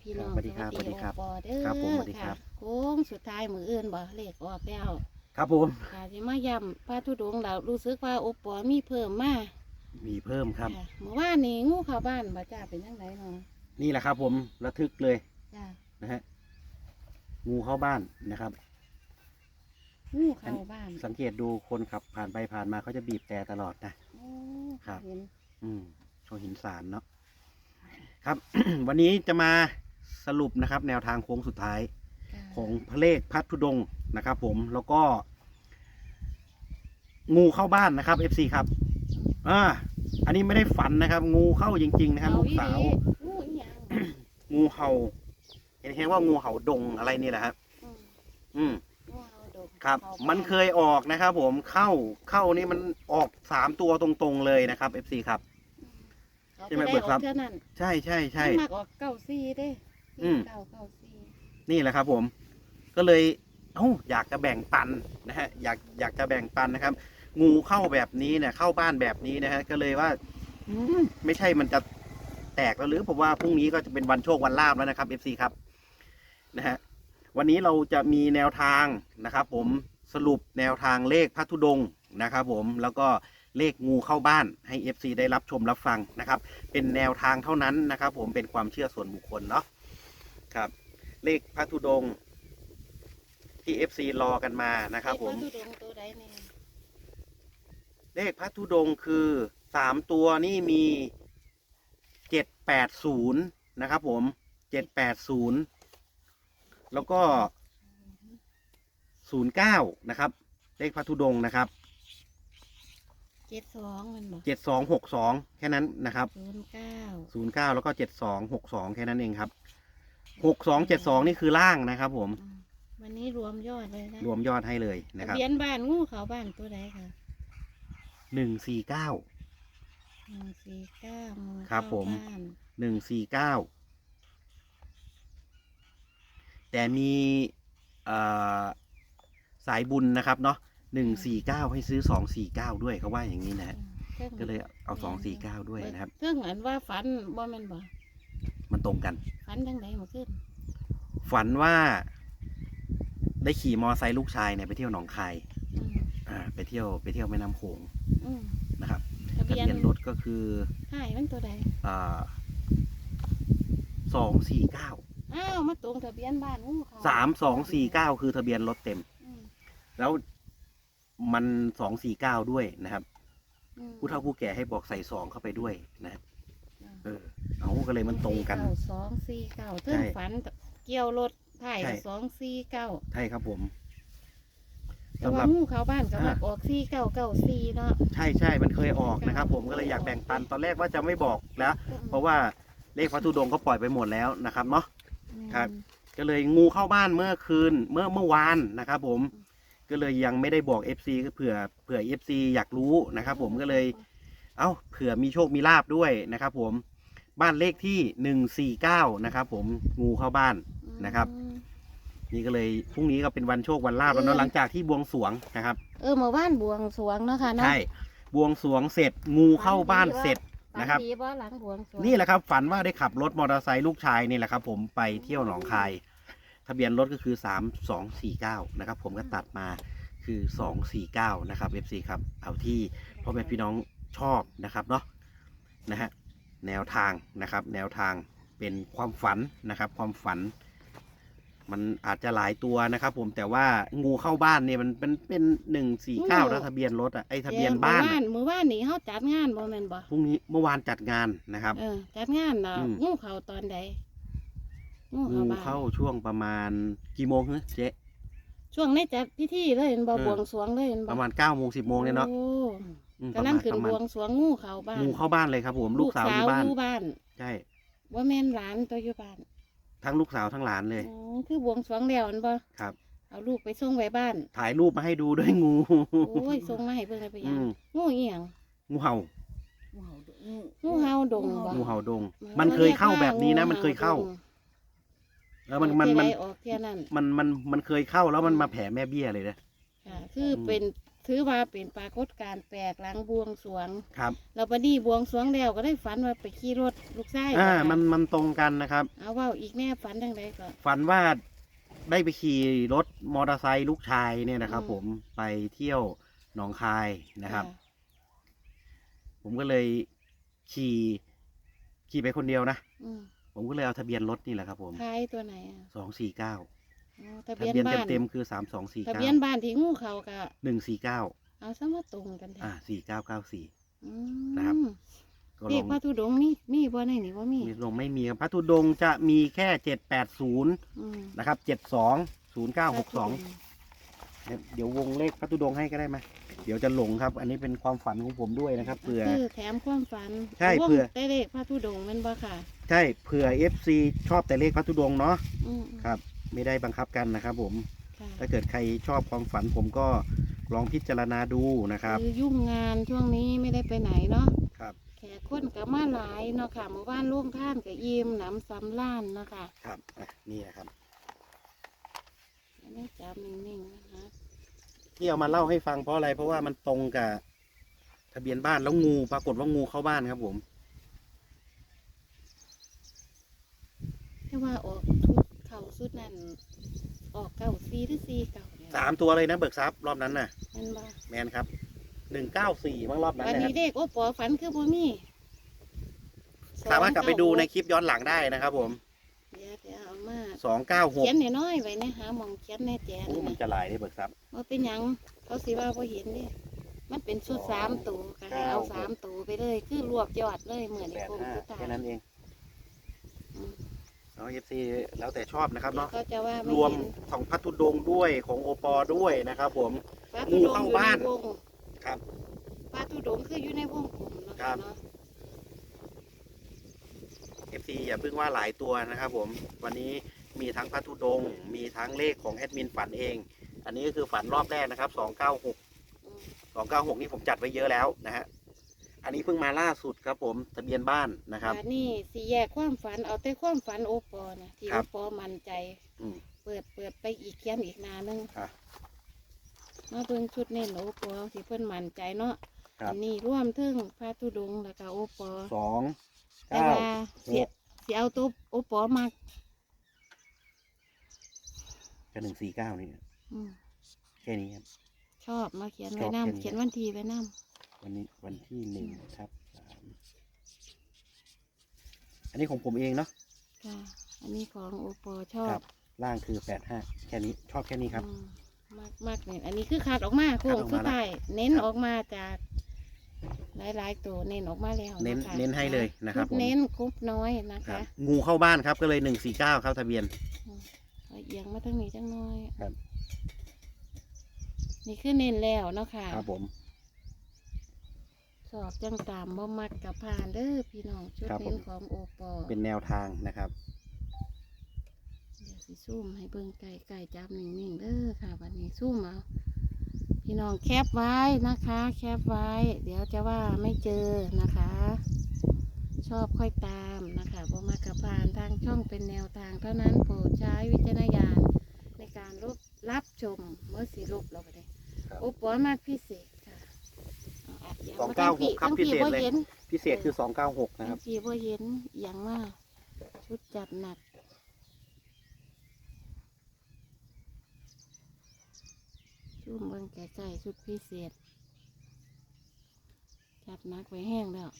พี่น้องสวัสดีครับสวัสดีครับโอปอเด้อครับผมสวัสดีครับะโค้งสุดท้ายมืออื่นบ่เลขออกแล้วครับผมค่ะที่มาย้ำพระธุดงค์เรารู้สึกว่าโอปอมีเพิ่มมามีเพิ่มครับค่ะเมื่อวานนี้งูเข้าบ้านบ่จ้าเป็นยังไงเนาะนี่แหละครับ ผมระทึกเลยจ้านะฮะงูเข้าบ้านนะครับ งูเข้าบ้านสังเกตดูคนขับผ่านไปผ่านมาเขาจะบีบแต่ตลอดนะ โอ้ครับ เห็นอืมเขาหินสารเนาะครับ วันนี้จะมา สรุปนะครับ แนวทางโค้งสุดท้ายค่ะของพระเลขพัทธุดงค์นะครับ ผมแล้วก็ งูเข้าบ้านนะครับ FC ครับอ่าอันนี้ไม่ได้ฝันนะครับ งูเข้าจริงๆนะครับเอลูกอีหสาว งูอีหยังงูเห่า เห็นแค่ว่างูเห่าดงอะไรนี่แหละครับ อืมอืม งูเห่าดงครับข้าามันเคยออกนะครับผม เข้า เข้านี่มันออกสามตัวตรงๆเลยนะครับ FC ครับ เขาใช่ไหมไปเบิได้กทรัอพอย์กเท่านั้นใช่ใช่ใช่ มันมักออกเก้าซี่เด้ อืม เก้าเก้าซี่นี่แหละครับ ผม ก็เลยเอ้าอยากจะแบ่งปันนะฮะอยากอยากจะแบ่งปันนะครับ งูเข้าแบบนี้เนี่ยเข้าบ้านแบบนี้นะฮะก็เลยว่าอืมไม่ใช่มันจะแตกแล้วหรือผมว่าพรุ่งนี้ก็จะเป็นวันโชควันลาบแล้วนะครับ FC ครับนะฮะวันนี้เราจะมีแนวทางนะครับ ผมสรุปแนวทางเลขพัทุดงค์นะครับผมแล้วก็เลขงูเข้าบ้านให้ FC ได้รับชมรับฟังนะครับ เป็นแนวทางเท่านั้นนะครับ ผมเป็นความเชื่อส่วนบุคคลเนาะ ครับ เลขพัทุดงค์ที่ FC รอกันมานะครับผม เลขพระธุดงค์ตัวใดเนี่ยเลขพัทุดงค์คือสามตัวนี่มีเจ็ดแปดศูนย์นะครับผมเจ็ดแปดศูนย์แล้วก็ศูนย์เก้านะครับ เลขพัทุดงค์นะครับเจ็ดสองมันบอกเจ็ดสองหกสองแค่นั้นนะครับศูนย์เก้าศูนย์เก้าแล้วก็เจ็ดสองหกสองแค่นั้นเองครับ หกสองเจ็ดสองนี่คือล่างนะครับผมอืมวันนี้รวมยอดเลยนะรวมยอดให้เลยนะครับทะเบียนบ้านงูเขาบ้านตัวใดค่ะหนึ่งสี่เก้า หนึ่งสี่เก้างูครับเข้าผมบ้านหนึ่งสี่เก้าแต่มีเอ่อสายบุญนะครับเนาะหนึ่งสี่เก้าให้ซื้อสองสี่เก้าด้วยเขาว่าอย่างนี้นะฮะอืมก็เลยเอาสองสี่เก้าด้วยนะครับเรื่องอันว่าฝันบ่แม่นบ่มัน ตรงกัน ฝันจังไดมาขึ้นฝันว่าได้ขี่มอไซค์ลูกชายเนี่ยไปเที่ยวหนองคาย อืมอ่า ไปเที่ยวไปเที่ยวแม่น้ำโขงอืมนะครับทะทะเบียนเบียนรถก็คือให้มันตัวใดอ่าสองสี่เก้าอ้าวมาตรงทะเบียนบ้านงูเขาสามสองสี่เก้าคือทะเบียนรถเต็ม อืมแล้วมันสองสี่เก้าด้วยนะครับ อืมผู้เฒ่าผู้แก่ให้บอกใส่สองเข้าไปด้วยนะอืมเออ เอาก็เลยมันตรงกัน เก้าสองสี่เก้าเทิงใช่ฝันเกี่ยวรถไถ่ใช่ สองสี่เก้าใช่ครับผมแต่สำหว่ารับ งูเขาบ้านก็อ่า มักออกสี่เก้าเก้าสี่เนาะใช่ใช่มันเคยออกนะครับ ผมก็เลยอยากแบ่งปันตอนแรกว่าจะไม่บอกแล้ว เพราะว่าเลขพระธุดงค์ก็ปล่อยไปหมดแล้วนะครับเนาะ ครับ ก็เลยงูเข้าบ้านเมื่อคืนเมื่อเมื่อวานนะครับ ผมก็เลยยังไม่ได้บอก FC ก็เผื่อเผื่อ FC อยากรู้นะครับ ผมก็เลย เอ้าเผื่อมีโชคมีลาบด้วยนะครับ ผม บ้านเลขที่หนึ่งสี่เก้านะครับผมงูเข้าบ้านนะครับ อืมนี่ก็เลยพรุ่งนี้ก็เป็นวันโชควันลาบแล้วเนอะเออหลังจากที่บวงสรวงนะครับ เออเมื่อวานบวงสรวงเนาะค่ะเนาะใช่บวงสรวงเสร็จงูเข้าบ้านเสร็จนะครับ ฝัดีบ่หลังบวงสรวงนี่แหละครับ ฝันว่าได้ขับรถมอเตอร์ไซค์ลูกชายนี่แหละครับ ผมไปเที่ยวหนองคาย ทะเบียนรถก็คือสามสองสี่เก้านะครับ ผมก็ตัดมาคือสองสี่เก้านะครับ FC ครับ เอาที่พ่อแม่พี่น้องชอบนะครับเนาะนะฮะ แนวทางนะครับ แนวทางเป็นความฝันนะครับ ความฝัน มันอาจจะหลายตัวนะครับ ผมแต่ว่างูเข้าบ้านเนี่ยมันเป็นเป็นหนึ่งสี่เก้าแล้วทะเบียนรถอะไอทะเบียนบ้านเมื่อวาอะนเมื่อวานนี่เฮาจัดงานบ่แม่นบ่พรุ่งนี้เมื่อวานจัดงานนะครับเออจัดงานน่ะอืมงูเขาตอนใดงูงูเขาบ้านเข้าช่วงประมาณกี่โมงฮะเจ๊ช่วงในจัดพิธีเลยเห็นบ่เออบวงสรวงเลยเห็นบ่ประมาณเก้าโมงสิบโมงเนี่ยเนาะโอ้อืมกำลังขึ้นประบมาณวงสรวงงูเขาบ้านงูเข้าบ้านเลยครับ ผมลูกสาวอยู่บ้านอยู่บ้านใช่ว่าแม่นหลานตัวอยู่บ้านทั้งลูกสาวทั้งหลานเลยอ๋อคือบวงสรวงแล้วอันบ่ครับ เอาลูกไปส่งไว้บ้าน ถ่ายรูปมาให้ดูด้วยงูโอ้ยส่งมาให้เบิ่งได้ไปยัอืงมงูอีหยัง งูเห่า งูเห่าดงบ่ งูเห่าดง มันเคยเข้าแบบนี้นะ มันเคยเข้า แล้วมันมันมัน เที่ยใดออกเที่ยนั้นมันมันมันเคยเข้าแล้วมันมาแผ่แม่เบี้ยเลยนะ ค่ะคือเป็น ถือว่าเป็นปรากฏการณ์แปลกหลังบวงสรวง ครับ เราบัดนี้บวงสรวงแล้วก็ได้ฝันว่าไปขี่รถลูกชายอ่าบ่คะมันมันตรงกันนะครับ เอาเว่าอีกแน่ฝันจังไดก็ ฝันว่าได้ไปขี่รถมอเตอร์ไซค์ลูกชายเนี่ยนะครับ อืม ผมไปเที่ยวหนองคายนะครับะผมก็เลยขี่ขี่ไปคนเดียวนะ อืมผมก็เลยเอาทะเบียนรถนี่แหละครับ ผมท้ายตัวไหนอะสองสี่เก้า อ๋อทะทะเบียนเบียนบ้าน เต็มๆคือสามสองสี่ทะเก้าเบียนบ้านที่งูเขาก็หนึ่งสี่เก้าเอาซะมาตรงกันแท้อ่าสี่เก้าเก้าสี่ อืนะครับมก็เรีลยกงพระธุดงค์นี่มีบ่ในนี่บ่มีมีลงไม่มีครับพระธุดงค์จะมีแค่เจ็ดแปดศูนย์อืมนะครับเจ็ดสองศูนย์เก้าหกสองพระธุดค์เดี๋ยววงเลขพระธุดงค์ให้ก็ได้ไหมเดี๋ยวจะหลงครับ อันนี้เป็นความฝันของผมด้วยนะครับเผื่อ คือแถมความฝันใช่วงเผื่อได้เลขพระธุดงค์แมันบ่ค่ะ ใช่เผื่อ FC ชอบแต่เลขพระธุดงค์เนาะอืมครับ ไม่ได้บังคับกันนะครับผม ค่ะถ้าเกิดใครชอบความฝันผมก็ลองพิจารณาดูนะครับ คือยุ่งงานช่วงนี้ไม่ได้ไปไหนเนาะครับ แขกคนกับมาหลายเนาะค่ะหมู่บ้านร่วมท่านกับยิมหนำซ้ำล้านเนาะค่ะครับอะนี่นะครับอันนี้จับนิ่งๆนะคะที่เอามาเล่าให้ฟังเพราะอะไร เพราะว่ามันตรงกับทะเบียนบ้านแล้วงูปรากฏว่างูเข้าบ้านครับผมแค่ว่าออกทุดเข่าสุด นั่นออกเก้าซีหรือซีเก่าเนี่ยสามตัวเลยนะเบิกทรัพย์รอบนั้นน่ะแมันบ่แมนครับหนึ่งเก้าสี่มั้งรอบนั้นวันนะคนี้รับเด็กโอ้ปอฝันคือบ่มีสามารถกลับไปดูในสองคลิปย้อนหลังได้นะครับผมเดี๋ยวเดี๋ยวเอามาสองเก้าหกเขียนน้อยๆไว้เนี่ยหาหมองเขียนแน่แจนโอ้มันจะลายได้เบิกทรัพย์ ว่าเป็นหยังเขาสิว่าบ่เห็นเด้มันเป็นชุดสองสามตัวก็ให้เก้าเอาสามตัวไปเลยคือรวบยอดเลยเหมือนในแปดโครงห้าสุดท้ายแค่นั้นเองอืม เนาะเอฟซีแล้วแต่ชอบนะครับเนาะเขาจะว่าไม่รวมเห็นของพัทธุดงค์ด้วยของโอปอด้วยนะครับ ผม พระงูธุดงค์เข้าอยู่บ้านในวงครับ พระธุดงค์คืออยู่ในวงกลมเนาะครับ เนาะเอฟซีอย่าเพิ่งว่าหลายตัวนะครับ ผมวันนี้มีทั้งพัทธุดงค์มีทั้งเลขของแอดมินฝันเอง อันนี้ก็คือฝันรอบแรกนะครับสองเก้าหกอืมสองเก้าหกนี่ผมจัดไว้เยอะแล้วนะฮะ อันนี้เพิ่งมาล่าสุดครับผมทะเบียนบ้านนะครับ อันนี้สีแยกความฝันเอาแต่ความฝันโอปอนะที่ครัโอบปอมั่นใจ อืม เปิดเปิดไปอีกเขียนอีกหนานึงอะมาเบิ่งชุดเน้นโอปอที่เพิ่นมั่นใจเนาะครับ อันนี้ร่วมถึงพระธุดงค์แล้วก็โอปอสองแต่เก้า ว่าเสียหก เสียเอาตัวโอปอมากับหนึ่งสี่เก้านี่ อืมแค่นี้ครับ ชอบมาเขียนชไว้อบน้ำแค่นี้เขียนวันทีไว้น้ วันนี้วันที่หนึ่งครับสามอันนี้ของผมเองเนาะำค่ะ อันนี้ของโอปอชอครับ บล่างคือแปดห้าแค่นี้ชอบแค่นี้ครับ อืมมากมากเนี่ยอันนี้คือขาดออกมาโค้ขาดงออกสุมาดแล้วท้ายเน้นครับ ออกมาจากหลายๆตัวเน้นออกมาแล้วเน้นคะเน้นให้เลยนะครับชุดผมเน้นกรุ๊ปน้อยนะครัคะบงูเข้าบ้านครับก็เลยหนึ่งสี่เก้าครับทะเบียน เอาเอียงมาทางนี้จังน้อยครับ นี่คือเน้นแล้วเนาะค่ะ ครับผม สอบจังตามบ่มักกับผ่านเด้อพี่น้องชุดครับผม เน้นของโอปอเป็นแนวทางนะครับ เดี๋ยวสิซูมให้เบิ่งไก่ไก่จับนิ่งๆเด้อค่ะวันนี้ซูมเอาพี่น้องแคปไว้นะคะ แคปไว้ เดี๋ยวจะว่าไม่เจอนะคะ ชอบค่อยตามนะคะบ่มากับผ่านทางช่องเป็นแนวทางเท่านั้นโปรดใช้วิจารณญาณในการรับรับชมเมื่อสีรูปเราไปเลยครับ โอ้ปอมากพิเศษค่ะเอาอัดย่ สองเก้าหกครับทั้งพิเศษบ่เลยเห็นพิเศษคือสองเก้าหกนะคทั้รับงพี่บ่เห็นอหย่างว่าชุดจัดหนักชุ่มเบิ่งไก่ๆชุดพิเศษ จัดหนักไว้แห้งแล้ว